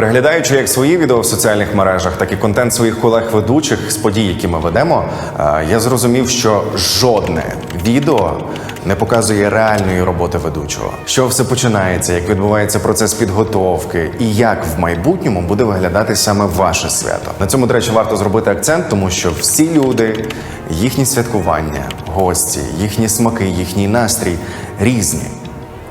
Переглядаючи як свої відео в соціальних мережах, так і контент своїх колег-ведучих з подій, які ми ведемо, е, я зрозумів, що жодне відео не показує реальної роботи ведучого. Що все починається, як відбувається процес підготовки, і як в майбутньому буде виглядати саме ваше свято. На цьому, до речі, варто зробити акцент, тому що всі люди, їхні святкування, гості, їхні смаки, їхній настрій різні.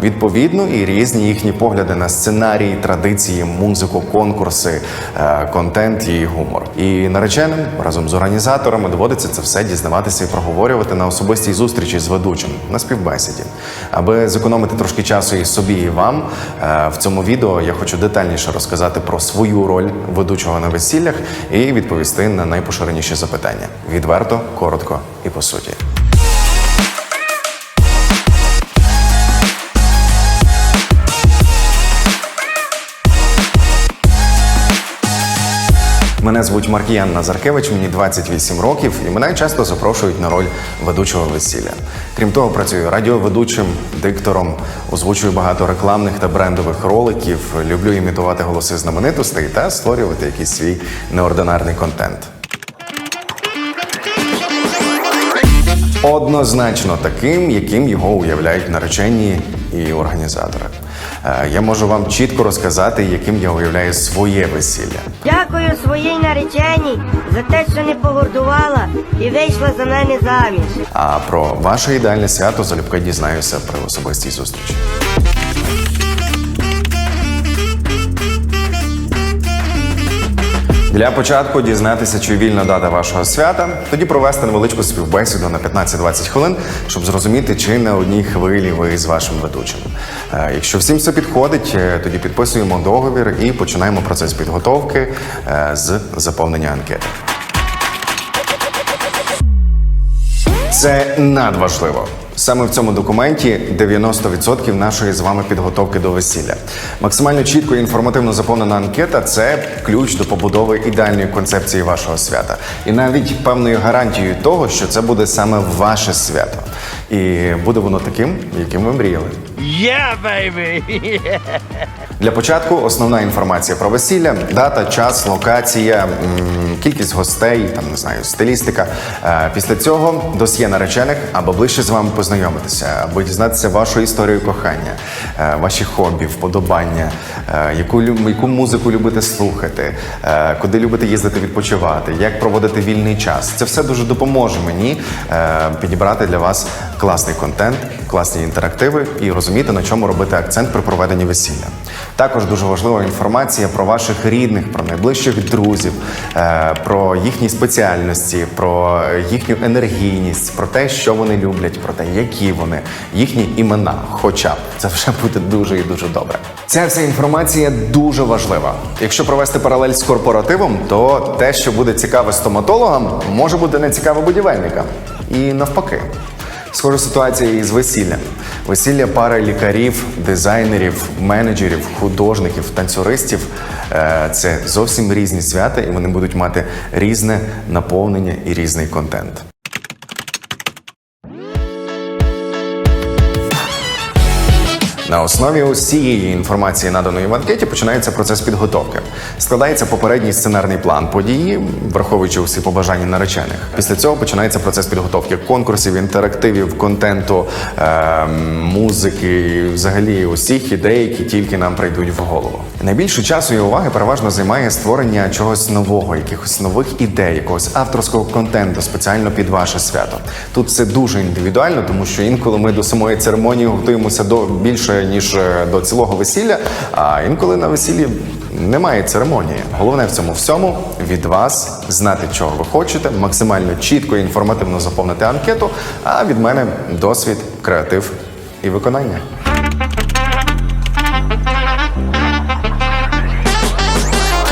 Відповідно, і різні їхні погляди на сценарії, традиції, музику, конкурси, е, контент і гумор. І нареченим разом з організаторами доводиться це все дізнаватися і проговорювати на особистій зустрічі з ведучим на співбесіді. Аби зекономити трошки часу і собі, і вам е, в цьому відео я хочу детальніше розказати про свою роль ведучого на весіллях і відповісти на найпоширеніші запитання. Відверто, коротко і по суті. Мене звуть Маркіян Назаркевич, мені 28 років, і мене часто запрошують на роль ведучого весілля. Крім того, працюю радіоведучим, диктором, озвучую багато рекламних та брендових роликів, люблю імітувати голоси знаменитостей та створювати якийсь свій неординарний контент. Однозначно таким, яким його уявляють наречені і організатори. Е, Я можу вам чітко розказати, яким я уявляю своє весілля. Дякую своїй нареченій за те, що не погордувала і вийшла за мене заміж. А про ваше ідеальне свято залюбки дізнаюся при особистій зустрічі. Для початку дізнатися, чи вільна дата вашого свята, тоді провести невеличку співбесіду на 15-20 хвилин, щоб зрозуміти, чи на одній хвилі ви з вашим ведучим. Е, Якщо всім все підходить, е, тоді підписуємо договір і починаємо процес підготовки е, з заповнення анкети. Це надважливо. Саме в цьому документі 90% нашої з вами підготовки до весілля. Максимально чітко і інформативно заповнена анкета це ключ до побудови ідеальної концепції вашого свята. І навіть певною гарантією того, що це буде саме ваше свято. І буде воно таким, яким ви мріяли. Yeah, baby! Для початку основна інформація про весілля: дата, час, локація, кількість гостей, там не знаю, стилістика. Е, Після цього досьє наречених, аби ближче з вами познайомитися, аби дізнатися вашу історію кохання, е, ваші хобі, вподобання, е, яку яку музику любите слухати, куди любите їздити відпочивати, як проводити вільний час. Це все дуже допоможе мені підібрати для вас класний контент, класні інтерактиви і розуміти, на чому робити акцент при проведенні весілля. Також дуже важлива інформація про ваших рідних, про найближчих друзів, е, про їхні спеціальності, про їхню енергійність, про те, що вони люблять, про те, які вони, їхні імена. Хоча б це вже буде дуже і дуже добре. Ця вся інформація дуже важлива. Якщо провести паралель з корпоративом, то те, що буде цікаве стоматологам, може бути не цікаве будівельникам. І навпаки. Схожа ситуація і з весіллям. Весілля пари лікарів, дизайнерів, менеджерів, художників, танцюристів е, це зовсім різні свята, і вони будуть мати різне наповнення і різний контент. На основі усієї інформації, наданої в анкеті, починається процес підготовки. Складається попередній сценарний план події, враховуючи усі побажання наречених. Після цього починається процес підготовки конкурсів, інтерактивів, контенту, е, музики, взагалі усіх ідей, які тільки нам прийдуть в голову. Найбільше часу і уваги переважно займає створення чогось нового, якихось нових ідей, якогось авторського контенту спеціально під ваше свято. Тут все дуже індивідуально, тому що інколи ми до самої церемонії готуємося до більше ніж е, до цілого весілля. А інколи на весіллі немає церемонії. Головне в цьому всьому від вас знати, чого ви хочете, максимально чітко і інформативно заповнити анкету. А від мене досвід, креатив і виконання.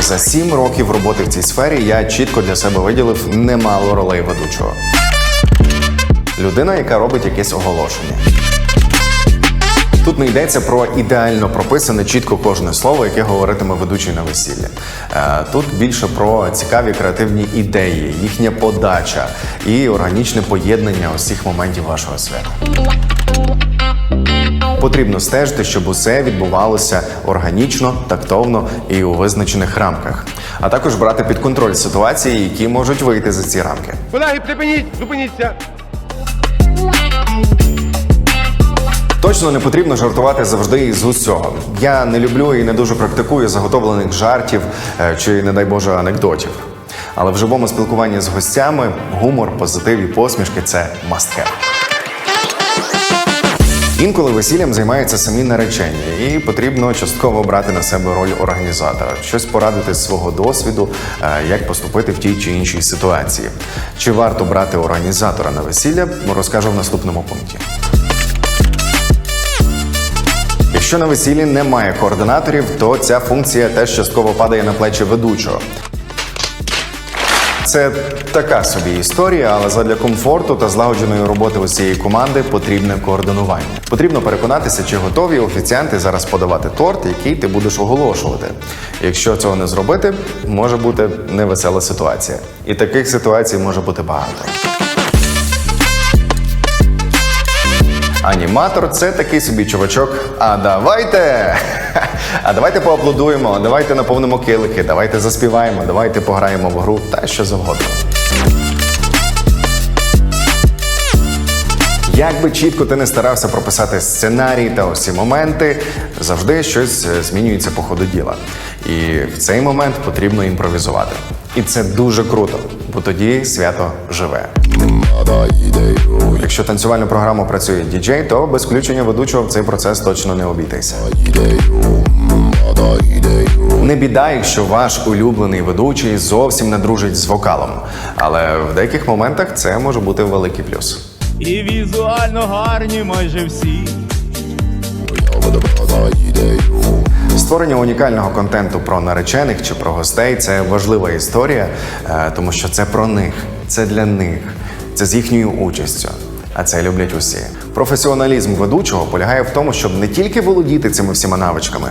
За сім років роботи в цій сфері я чітко для себе виділив немало ролей ведучого. Людина, яка робить якесь оголошення. Тут не йдеться про ідеально прописане чітко кожне слово, яке говоритиме ведучий на весіллі. Е, Тут більше про цікаві креативні ідеї, їхня подача і органічне поєднання усіх моментів вашого свята. Потрібно стежити, щоб усе відбувалося органічно, тактовно і у визначених рамках, а також брати під контроль ситуації, які можуть вийти за ці рамки. Колеги, припиніть, зупиніться. Точно не потрібно жартувати завжди з усього. Я не люблю і не дуже практикую заготовлених жартів е, чи, не дай Боже, анекдотів. Але в живому спілкуванні з гостями гумор, позитив і посмішки це have. Інколи весіллям займаються самі наречені, і потрібно частково брати на себе роль організатора, щось порадити з свого досвіду, е, як поступити в тій чи іншій ситуації. Чи варто брати організатора на весілля, розкажу в наступному пункті. Якщо на весіллі немає координаторів, то ця функція теж частково падає на плечі ведучого. Це така собі історія, але задля комфорту та злагодженої роботи усієї команди потрібне координування. Потрібно переконатися, чи готові офіціанти зараз подавати торт, який ти будеш оголошувати. Якщо цього не зробити, може бути невесела ситуація. І таких ситуацій може бути багато. Аніматор це такий собі чувачок. А давайте. А давайте поаплодуємо, давайте наповнимо килики, давайте заспіваємо, давайте пограємо в гру та що завгодно. Як би чітко ти не старався прописати сценарій та усі моменти, завжди щось е, змінюється по ходу діла. І в цей момент потрібно імпровізувати. І це дуже круто, бо тоді свято живе. Якщо танцювальну програму працює діджей, то без включення ведучого в цей процес точно не обійтися. Не біда, якщо ваш улюблений ведучий зовсім не дружить з вокалом, але в деяких моментах це може бути великий плюс. І візуально гарні майже всі. Створення унікального контенту про наречених чи про гостей це важлива історія, е, тому що це про них, це для них, це з їхньою участю. А це люблять усі. Професіоналізм ведучого полягає в тому, щоб не тільки володіти цими всіма навичками,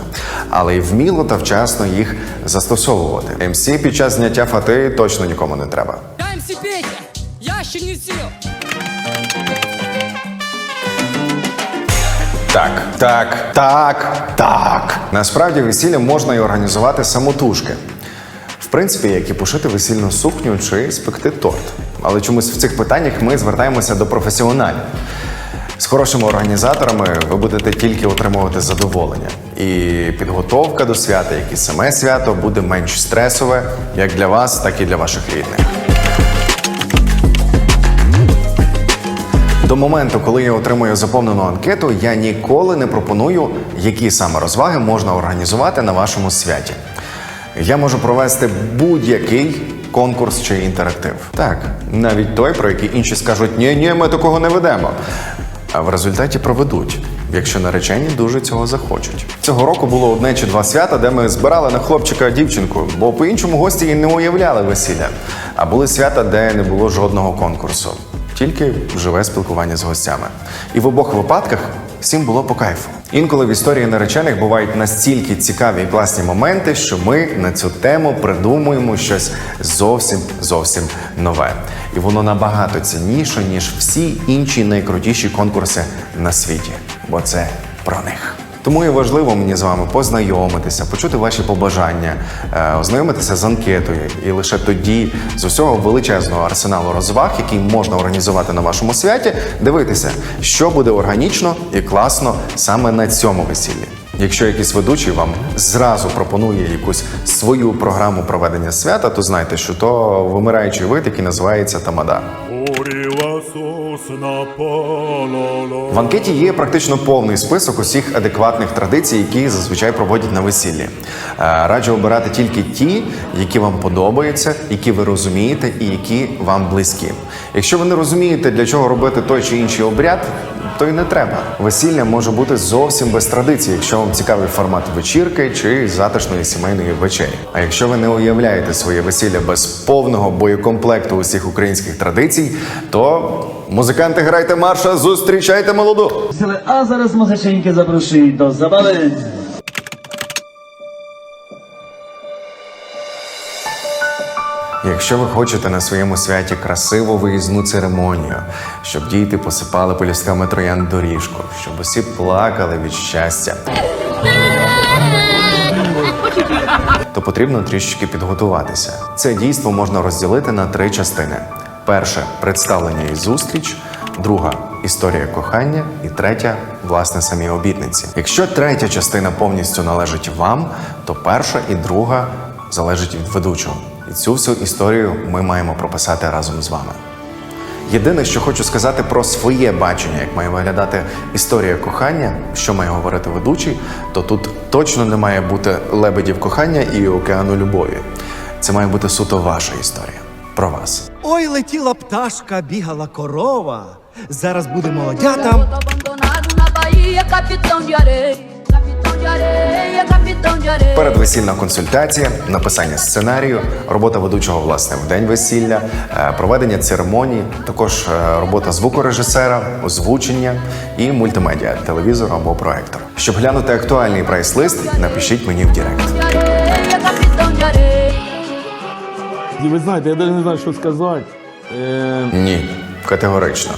але й вміло та вчасно їх застосовувати. МС під час зняття фати точно нікому не треба. Я МС Петя, ящерницы. Так, так, так, так. Насправді весілля можна і організувати самотужки. В принципі, як і пошити весільну сукню чи спекти торт. Але чомусь в цих питаннях ми звертаємося до професіоналів. З хорошими організаторами ви будете тільки отримувати задоволення. І підготовка до свята, як і саме свято, буде менш стресове як для вас, так і для ваших рідних. До моменту, коли я отримую заповнену анкету, я ніколи не пропоную, які саме розваги можна організувати на вашому святі. Я можу провести будь-який конкурс чи інтерактив. Так, навіть той, про який інші скажуть, ні, ні, ми такого не ведемо. А в результаті проведуть, якщо наречені дуже цього захочуть. Цього року було одне чи два свята, де ми збирали на хлопчика дівчинку, бо по-іншому гості і не уявляли весілля. А були свята, де не було жодного конкурсу тільки живе спілкування з гостями. І в обох випадках всім було по кайфу. Інколи в історії наречених бувають настільки цікаві і класні моменти, що ми на цю тему придумуємо щось зовсім зовсім нове. І воно набагато цінніше, ніж всі інші найкрутіші конкурси на світі, бо це про них. Тому і важливо мені з вами познайомитися, почути ваші побажання, е, ознайомитися з анкетою, і лише тоді з усього величезного арсеналу розваг, який можна організувати на вашому святі, дивитися, що буде органічно і класно саме на цьому весіллі. Якщо якийсь ведучий вам зразу пропонує якусь свою програму проведення свята, то знайте, що то вимираючий вид, який називається тамада. В анкеті є практично повний список усіх адекватних традицій, які зазвичай проводять на весіллі. Е, Раджу обирати тільки ті, які вам подобаються, які ви розумієте і які вам близькі. Якщо ви не розумієте, для чого робити той чи інший обряд, то й не треба. Весілля може бути зовсім без традицій, якщо вам цікавий формат вечірки чи затишної сімейної вечері. А якщо ви не уявляєте своє весілля без повного боєкомплекту усіх українських традицій, то музиканти грайте марша, зустрічайте молоду. А зараз музиченьки запрошують до забави. Якщо ви хочете на своєму святі красиву виїзну церемонію, щоб діти посипали полюсками троян доріжку, щоб усі плакали від щастя, то потрібно трішечки підготуватися. Це дійство можна розділити на три частини: перше представлення і зустріч, друга історія кохання, і третя власне самі обітниці. Якщо третя частина повністю належить вам, то перша і друга залежить від ведучого. І цю всю історію ми маємо прописати разом з вами. Єдине, що хочу сказати про своє бачення, як має виглядати історія кохання, що має говорити ведучий, то тут точно не має бути лебедів кохання і океану любові. Це має бути суто ваша історія про вас. Ой, летіла пташка, бігала корова. Зараз буде молодятам. Передвесільна консультація, написання сценарію, робота ведучого власне в день весілля, е, проведення церемоній, також е, робота звукорежисера, озвучення і мультимедіа, телевізор або проектор. Щоб глянути актуальний прайс-лист, напишіть мені в Директ. Ви знаєте, я навіть не знаю, що сказати. Е, Ні, категорично.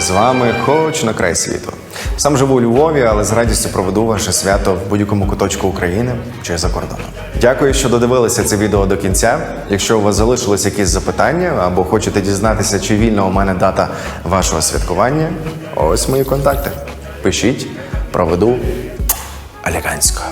З вами хоч на край світу. Сам живу у Львові, але з радістю проведу ваше свято в будь-якому куточку України чи за кордоном. Дякую, що додивилися це відео до кінця. Якщо у вас залишились якісь запитання або хочете дізнатися, чи вільна у мене дата вашого святкування, ось мої контакти. Пишіть, проведу елегантсько.